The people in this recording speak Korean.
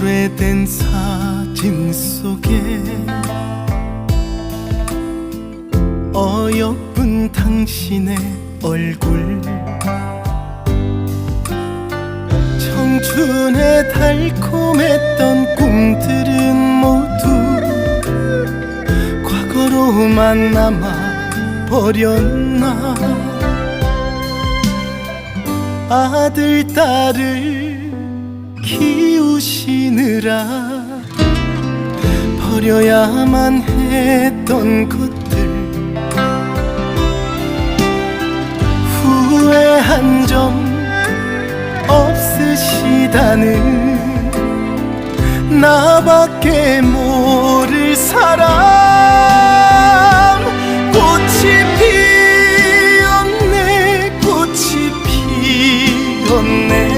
오래된 사진 속에 어여쁜 당신의 얼굴 청춘의 달콤했던 꿈들은 모두 과거로만 남아 버렸나? 아들 딸을 키 얘들아 버려야만 했던 것들. 후회한 점 없으시다는 나밖에 모를 사람. 꽃이 피었네 꽃이 피었네.